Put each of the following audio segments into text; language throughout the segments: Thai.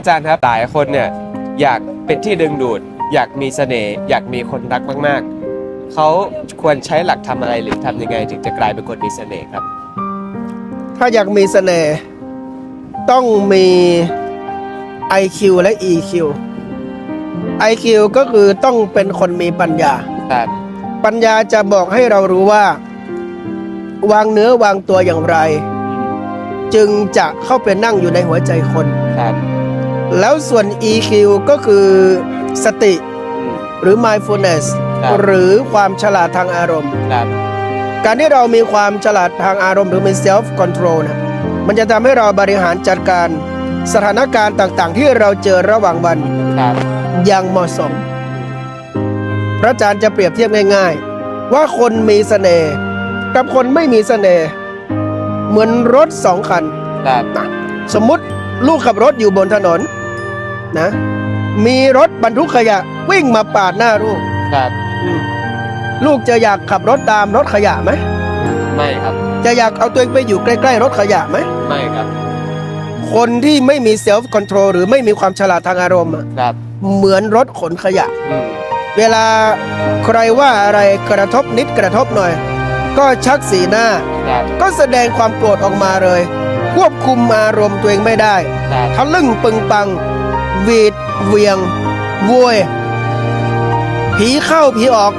อาจารย์ครับหลายคนเนี่ยอยากเป็นที่ดึงดูด อยากมีเสน่ห์อยากมีคนรักมากๆ เขาควรใช้หลักทำอะไรหรือทำยังไง ถึงจะกลายเป็นคนมีเสน่ห์ครับ ถ้าอยากมีเสน่ห์ต้องมี IQ และ EQ IQ ก็คือต้องเป็นคนมีปัญญา ครับปัญญาจะบอกให้เรารู้ว่า วางเนื้อวางตัวอย่างไร จึงจะเข้าไปนั่งอยู่ในหัวใจคน ครับ แล้วส่วน EQ ก็คือสติหรือ mindfulness ครับ หรือความฉลาดทางอารมณ์ ครับ การที่เรามีความฉลาดทางอารมณ์หรือมี self control นะมันจะทำให้เราบริหารจัดการสถานการณ์ต่างๆ ที่เราเจอระหว่างวัน ครับ อย่างเหมาะสม พระอาจารย์จะเปรียบเทียบง่ายๆ ว่าคนมีเสน่ห์กับคนไม่มีเสน่ห์เหมือนรถสองคัน ครับนะสมมุติลูกขับรถอยู่บนถนน นะ มีรถบรรทุกขยะ วิ่งมาปาดหน้าลูกครับอืมลูกจะอยากขับรถตามรถขยะไหมไม่ครับ จะอยากเอาตัวเองไปอยู่ใกล้ๆรถขยะไหมไม่ครับ คนที่ไม่มีเซลฟ์คอนโทรลหรือไม่มีความฉลาดทางอารมณ์อะครับ เหมือนรถขนขยะอืมเวลาใครว่าอะไรกระทบนิดกระทบหน่อย ก็ชักสีหน้าครับก็แสดงความโกรธออกมาเลย ควบคุมอารมณ์ตัวเองไม่ได้ครับทะลึ่งปึงปัง หวีดเหวียงโวยผีเข้าผีออก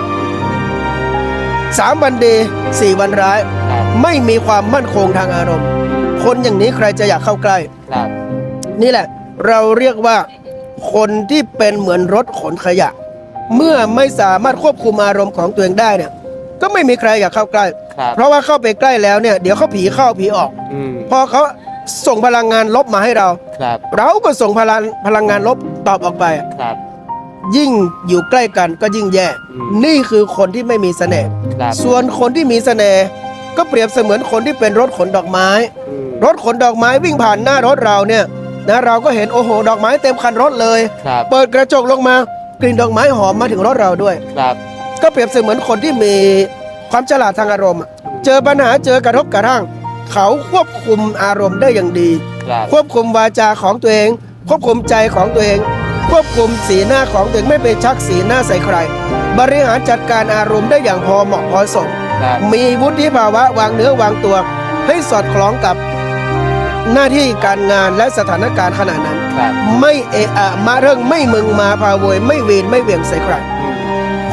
สามวันดีสี่วันร้ายครับไม่มีความมั่นคงทางอารมณ์ คนอย่างนี้ใครจะอยากเข้าใกล้ ครับ นี่แหละ เราเรียกว่าคนที่เป็นเหมือนรถขนขยะ เมื่อไม่สามารถควบคุมอารมณ์ของตัวเองได้เนี่ย ก็ไม่มีใครอยากเข้าใกล้ ครับ เพราะว่าเข้าไปใกล้แล้วเนี่ย เดี๋ยวเขาผีเข้าผีออก อืม พอเขา ส่งพลังงานลบมาให้เรา ครับ เราก็ส่งพลังพลังงานลบตอบออกไป ครับ ยิ่งอยู่ใกล้กันก็ยิ่งแย่ อืม นี่คือคนที่ไม่มีเสน่ห์ ครับส่วนคนที่มีเสน่ห์ก็เปรียบเสมือนคนที่เป็นรถขนดอกไม้ อืมรถขนดอกไม้วิ่งผ่านหน้ารถเราเนี่ยนะเราก็เห็นโอ้โหดอกไม้เต็มคันรถเลย ครับเปิดกระจกลงมากลิ่นดอกไม้หอมมาถึงรถเราด้วย ครับก็เปรียบเสมือนคนที่มีความฉลาดทางอารมณ์อะเจอปัญหาเจอกระทบกระทั่ง เขาควบคุมอารมณ์ได้อย่างดี ครับควบคุมวาจาของตัวเอง ควบคุมใจของตัวเอง ควบคุมสีหน้าของตัวเองไม่ไปชักสีหน้าใส่ใคร บริหารจัดการอารมณ์ได้อย่างพอเหมาะพอสม ครับมีวุฒิภาวะวางเนื้อวางตัว ให้สอดคล้องกับหน้าที่การงานและสถานการณ์ขณะนั้น ครับไม่เอะอะมาเรื่องไม่มึงมาพาโวยไม่วีนไม่เหวี่ยงใส่ใครอืม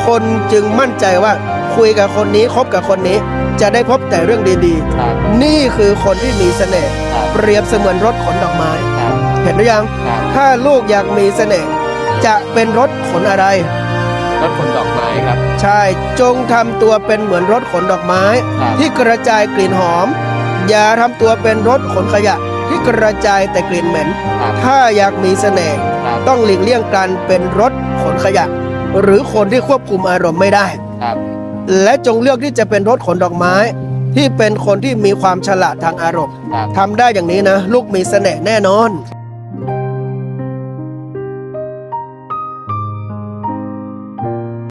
คนจึงมั่นใจว่าคุยกับคนนี้คบกับคนนี้ จะได้พบแต่เรื่องดีครับๆ นี่คือคนที่มีเสน่ห์ครับเปรียบเสมือนรถขนดอกไม้ ครับเห็นหรือยัง ครับถ้าลูกอยากมีเสน่ห์จะเป็นรถขนอะไร รถขนดอกไม้ครับ ใช่จงทำตัวเป็นเหมือนรถขนดอกไม้ ครับ ที่กระจายกลิ่นหอม อย่าทำตัวเป็นรถขนขยะ ที่กระจายแต่กลิ่นเหม็น ครับถ้าอยากมีเสน่ห์ครับต้องหลีกเลี่ยงการเป็นรถขนขยะ หรือคนที่ควบคุมอารมณ์ไม่ได้ ครับ และจงเลือกที่จะเป็นรถขนดอกไม้ ที่เป็นคนที่มีความฉลาดทางอารมณ์ครับทำได้อย่างนี้นะ ลูกมีเสน่ห์แน่นอน